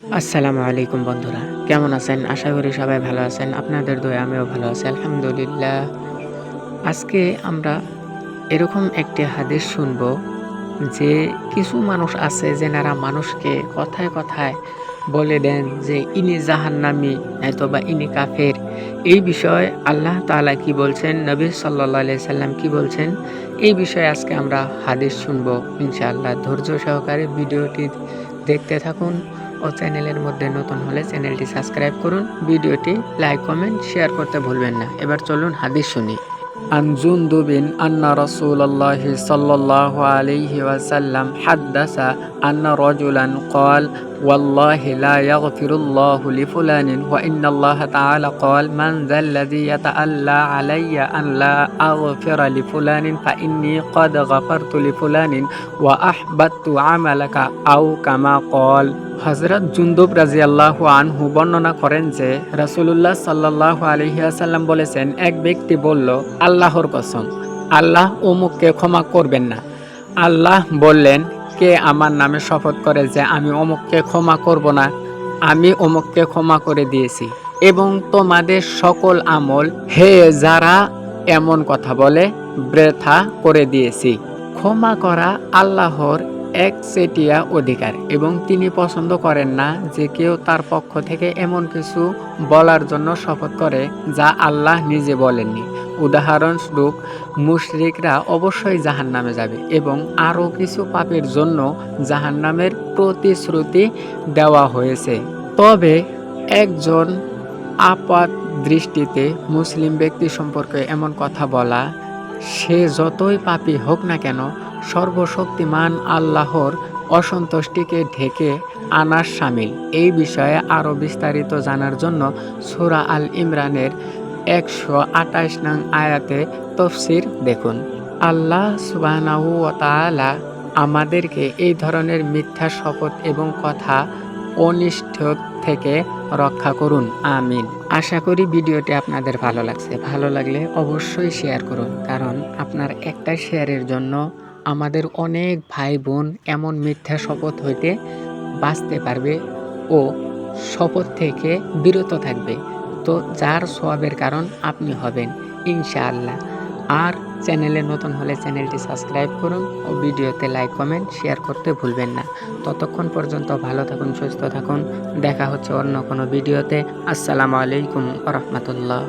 আসসালামু আলাইকুম বন্ধুরা, কেমন আছেন? আশা করি সবাই ভালো আছেন। আপনাদের দয়ে আমিও ভালো আছি, আলহামদুলিল্লাহ। আজকে আমরা এরকম একটি হাদিস শুনব যে কিছু মানুষ আছে যেনারা মানুষকে কথায় কথায় বলে দেন যে ইনি জাহান্নামি নয়তো বা ইনি কাফের। এই বিষয়ে আল্লাহ তাআলা কি বলছেন? নবী আলাইহি সাল্লাম কি বলছেন? এই বিষয়ে আজকে আমরা হাদিস শুনব, ইনশাআল্লাহ। ধৈর্য সহকারে ভিডিওটি দেখতে থাকুন। ও চ্যানেলের মধ্যে নতুন হলে চ্যানেলটি সাবস্ক্রাইব করুন ভিডিওটি লাইক কমেন্ট শেয়ার করতে ভুলবেন না এবার চলুন হাদিস শুনি عن جندب أن رسول الله صلى الله عليه وسلم حدث أن رجلا قال والله لا يغفر الله لفلان وإن الله تعالى قال من ذا الذي يتألى علي أن لا أغفر لفلان فإني قد غفرت لفلان وأحبطت عملك أو كما قال হজরত জুন্দুব রাজিয়াল্লাহ আনহু বর্ণনা করেন যে, রাসূলুল্লাহ সাল্লাহ আলহিহাসাল্লাম বলেছেন, এক ব্যক্তি বলল, আল্লাহর কসম, আল্লাহ অমুককে ক্ষমা করবেন না। আল্লাহ বললেন, কে আমার নামে শপথ করে যে আমি অমুককে ক্ষমা করব না? আমি অমুককে ক্ষমা করে দিয়েছি। এবং তোমাদের সকল আমল, হে যারা এমন কথা বলে, বৃথা করে দিয়েছি। ক্ষমা করা আল্লাহর এক চেটিয়া অধিকার এবং তিনি পছন্দ করেন না যে কেউ তার পক্ষ থেকে এমন কিছু বলার জন্য শপথ করে যা আল্লাহ নিজে বলেননি। উদাহরণস্বরূপ, মুশরিকরা অবশ্যই জাহান নামে যাবে এবং আরও কিছু পাপের জন্য জাহান নামের প্রতিশ্রুতি দেওয়া হয়েছে। তবে একজন আপাত দৃষ্টিতে মুসলিম ব্যক্তি সম্পর্কে এমন কথা বলা সে যতই পাপী হোক না কেন সর্বশক্তিমান আল্লাহর অসন্তুষ্টিকে ঢেকে আনার সামিল। এই বিষয়ে আরও বিস্তারিত জানার জন্য সুরা আল ইমরানের একশো আঠাশ নং আয়াতে তফসির দেখুন। আল্লাহ তাআলা আমাদেরকে এই ধরনের মিথ্যা শপথ এবং কথা অনিষ্ঠ থেকে রক্ষা করুন। আমিন। আশা করি ভিডিওটি আপনাদের ভালো লাগছে। ভালো লাগলে অবশ্যই শেয়ার করুন। কারণ আপনার একটা শেয়ারের জন্য আমাদের অনেক ভাই বোন এমন মিথ্যা শপথ হইতে বাঁচতে পারবে ও শপথ থেকে বিরত থাকবে। তো যার সবের কারণ আপনি হবেন, ইনশাআল্লাহ। আর চ্যানেলে নতুন হলে চ্যানেলটি সাবস্ক্রাইব করুন ও ভিডিওতে লাইক, কমেন্ট, শেয়ার করতে ভুলবেন না। ততক্ষণ পর্যন্ত ভালো থাকুন, সুস্থ থাকুন। দেখা হচ্ছে অন্য কোনো ভিডিওতে। আসসালামু আলাইকুম রহমতুল্লাহ।